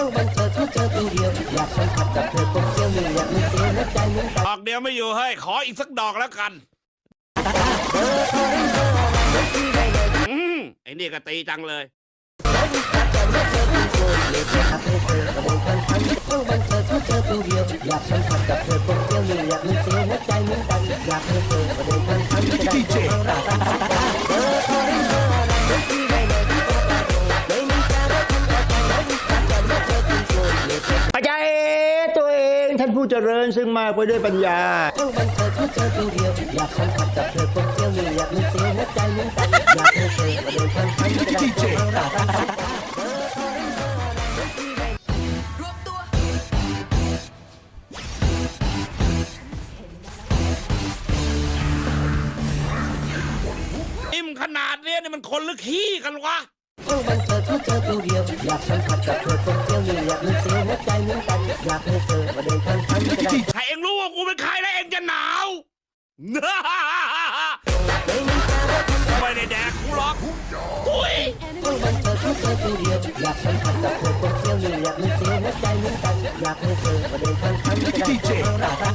ต้องบันเธอที่เจอตัวเดียวอยากสัมผัสกับเธอตรงเที่ยวมีอยากมีเสียงหัวใจเหมือนกัน ดอกเดียวไม่อยู่เฮ้ยขออีกสักดอกแล้วกันอืมไอ้นี่ก็ตีจังเลยต้ ท่านผู้เจริญซึ่งมากไปด้วยปัญญาต้องบันเธอที่เจอตัวเดียวอยากสัมผัสกับเธอตรงเที่ยวมีอยากมีเสียงหัวใจเหมือนกันอยากให้เธอประเดินพันพันจะได้ของเราตามตาอิ่มขนาดเนี้ยนี่มันคนหรือขี้กันวะต้องบันเธอที่เจอตัวเดียวอยากสัมผัสกับเธอตรงเที่ยวมีอยากมีเสียงหัวใจเหมือนกันอยากให้เธอ ใครเองรู้ว่ากูเป็นใครแล้วเองจะหนาว ไม่ได้แดกกูหรอกอุ้ยตู้มันเปิดกเปิดทีเดียอยากสัมผัสกับคนคนเที่ยวนี่อยากมีเสียงหัวใจเหมือนกันอยากเธอมาเดินทางๆก็ได้